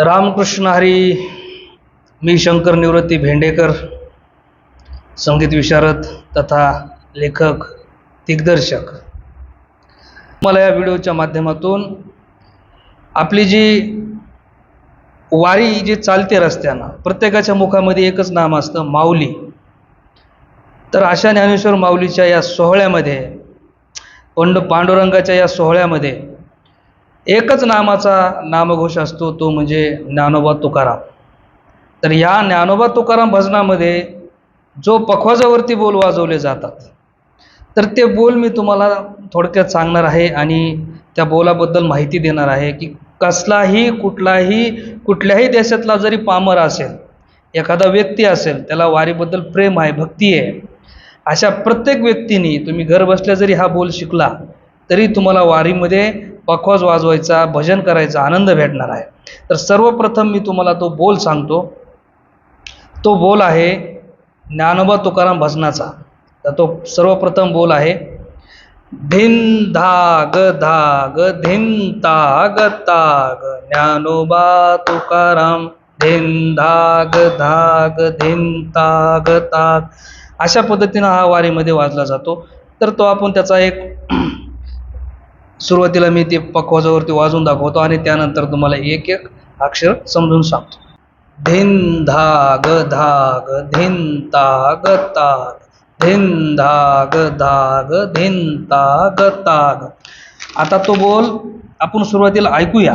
रामकृष्ण हरी मी शंकर निवृत्ती भेंडेकर संगीत विशारद तथा लेखक दिग्दर्शक. मला या व्हिडिओच्या माध्यमातून आपली जी वारी जी चालते रस्त्यानं प्रत्येकाच्या मुखामध्ये एकच नाम असतं माऊली. तर अशा ज्ञानेश्वर माऊलीच्या या सोहळ्यामध्ये पंड पांडुरंगाच्या या सोहळ्यामध्ये एकच नामाचा नामघोष असतो तो म्हणजे ज्ञानोबा तुकाराम. तर या ज्ञानोबा तुकाराम भजनामध्ये जो पखवाजावरती बोल वाजवले जातात तर ते बोल मी तुम्हाला थोडक्यात सांगणार आहे आणि त्या बोलाबद्दल माहिती देणार आहे की कसलाही कुठलाही कुठल्याही देशातला जरी पामर असेल एखादा व्यक्ती असेल त्याला वारीबद्दल प्रेम आहे भक्ती आहे अशा प्रत्येक व्यक्तीने तुम्ही घर बसल्या जरी हा बोल शिकला तरी तुम्हाला वारीमध्ये पखवाज वाजवायचा भजन करायचा आनंद भेटणार आहे. तर सर्वप्रथम मी तुम्हाला तो बोल सांगतो. तो बोल आहे ज्ञानोबा तुकाराम भजनाचा. तर तो सर्वप्रथम बोल आहे धिन धाग धाग धिन ताग ताग ज्ञानोबा तुकाराम धिन धाग धाग धिन ताग ताग. अशा पद्धतीनं हा वारीमध्ये वाजला जातो. तर तो आपण त्याचा एक सुरुवातीला मी ते पखवाजावरती वाजून दाखवतो आणि त्यानंतर तुम्हाला एक एक अक्षर समजून सांगतो. धिन धाग धाग धिन ताग ताग. धिन धाग धाग धिन ताग ताग. आता तो बोल आपण सुरुवातीला ऐकूया.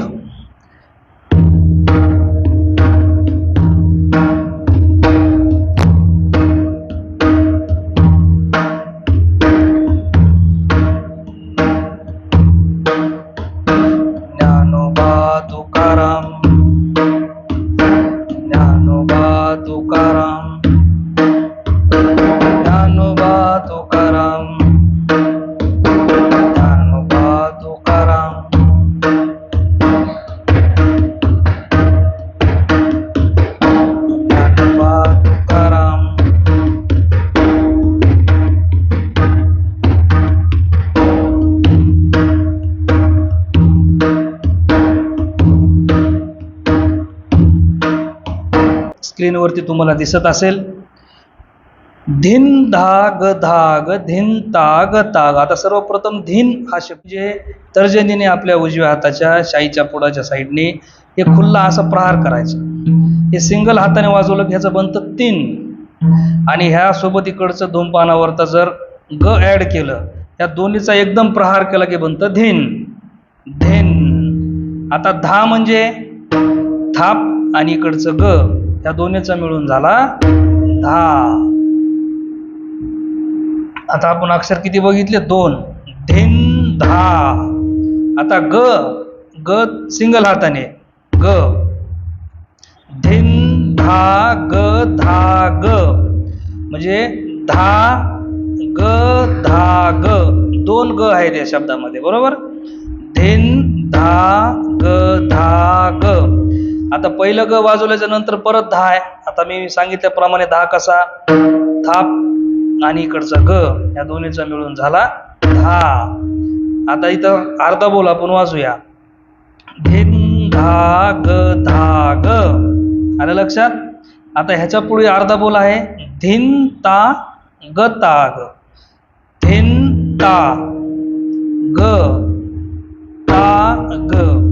स्क्रीनवरती तुम्हाला दिसत असेल. धिन धाग धाग धिन ताग ताग. आता सर्वप्रथम धिन हा शब्द जे तर्जनीने आपल्या उजव्या हाताच्या शाईच्या पुढाच्या साईडने हे खुल्ला असा प्रहार करायचा. हे सिंगल हाताने वाजवलं घ्यायचं ह्याचं बनतं तीन. आणि ह्या सोबत इकडचं दोन पानावरता जर ग ॲड केलं या दोन्हीचा एकदम प्रहार केला की बनतं धिन. धिन. आता धा म्हणजे थाप आणि इकडचं ग. त्या दोन्हीचा मिळून झाला धा आता आपण अक्षर किती बघितले? दोन. धिन धा आता ग ग सिंगल हाताने. ग. धिन धा ग धा ग. म्हणजे धा ग धा ग. दोन ग आहेत या शब्दामध्ये बरोबर? धिन धा ग धा ग. आता पहिलं ग वाजवल्याच्या नंतर परत दहा आहे. आता मी सांगितल्याप्रमाणे दहा कसा? थाप. आणि इकडचा ग. या दोन्हीचा मिळून झाला दहा. आता इथं अर्धा बोल आपण वाजूया. धिन धा ग धा ग आलं लक्षात? आता ह्याच्या पुढे अर्धा बोल आहे. धिन ता ग ता ग धिन ता ग. ता ग.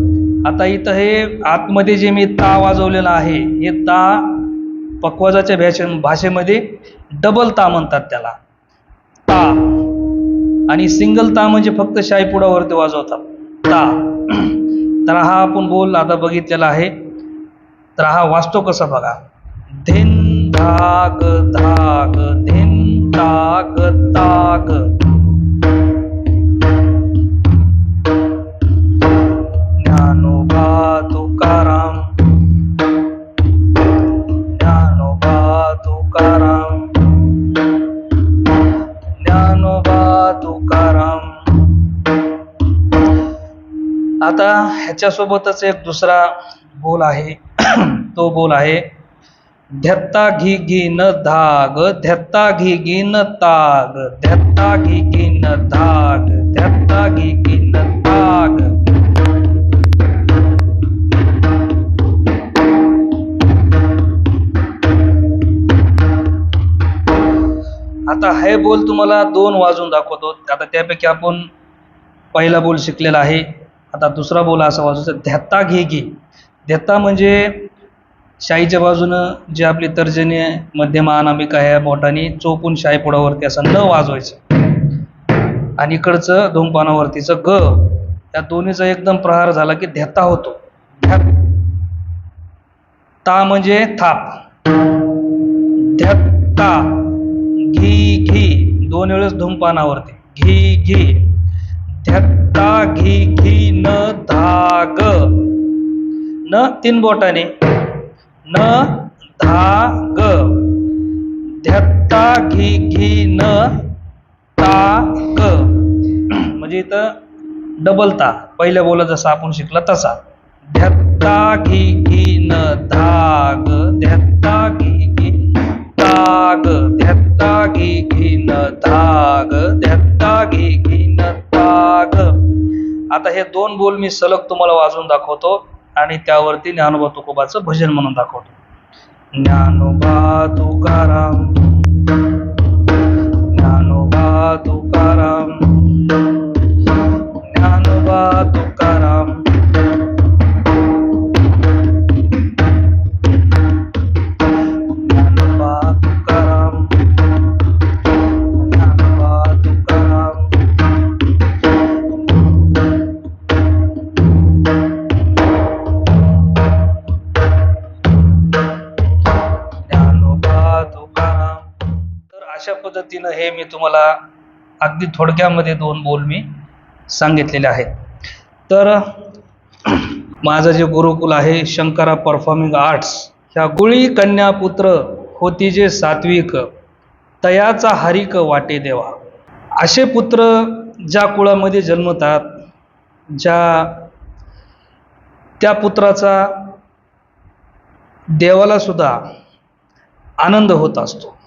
आता इथं हे आतमध्ये जे मी ता वाजवलेलं आहे हे ता पकवाजाच्या भाषे भाषेमध्ये डबल ता म्हणतात त्याला. ता. आणि सिंगल ता म्हणजे फक्त शाईपुडावरती वाजवतात. ता. तर हा आपण बोल आता बघितलेला आहे. तर हा वाचतो कसा बघा. धिन धाग धाग धिन ताग ताग. आता ह्याच्यासोबतच एक दुसरा बोल आहे. तो बोल आहे धत्ता घी घी न धाग ध्यत्ता घी घी न ताग धत्ता घी घी न धाग धत्ता घी घी न ताग. आता हे बोल तुम्हाला दोन वाजून दाखवतो. आता त्यापैकी आपण पहिला बोल शिकलेला आहे. आता दुसरा बोला असा वाजवायचा ध्यात्ता घे घे. ध्यात्ता म्हणजे शाईच्या बाजूनं जे आपली तर्जनी आहे मध्यम अनामिका आहे बोटाने चोपून शाई पुढावरती असं न वाजवायचं. आणि इकडचं धूमपानावरतीचं ग या दोन्हीचा एकदम प्रहार झाला की ध्याता होतो. ध्यात ता म्हणजे थाप. ध्यात्ता घी घी. दोन वेळेस धूमपानावरती. घी घी. ध्यात्ता घी घी न धाग. न तीन बोटाने. न धाग. ध्यात्ता घी घी न ताग म्हणजे इथं डबल ता. पहिल्या बोला जसा आपण शिकला तसा. ध्यात्ता घी घी न धाग. ध्यात्ता घी घी ताग ध्यात्ता घी घी न धाग. ध्यात्ता घी आता हे दोन बोल मी सलग तुम्हाला वाजवून दाखवतो आणि त्यावरती ज्ञानोबा तुकोबाचं भजन म्हणून दाखवतो. ज्ञानोबा तुकाराम अशा पद्धतीनं हे मी तुम्हाला अगदी थोडक्यामध्ये दोन बोल मी सांगितलेले आहेत. तर माझं जे गुरुकुल आहे शंकरा परफॉर्मिंग आर्ट्स ह्या गुळी कन्या पुत्र होती जे सात्विक तयाचा हरिक वाटे देवा. असे पुत्र ज्या कुळामध्ये जन्मतात ज्या त्या पुत्राचा देवाला सुद्धा आनंद होत असतो.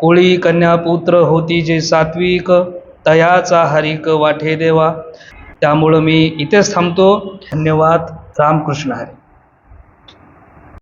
कोळी कन्यापुत्र होती जे सात्विक तयाचा हरिक वाठे देवा. त्यामुळं मी इथेच थांबतो. धन्यवाद. रामकृष्ण हरी.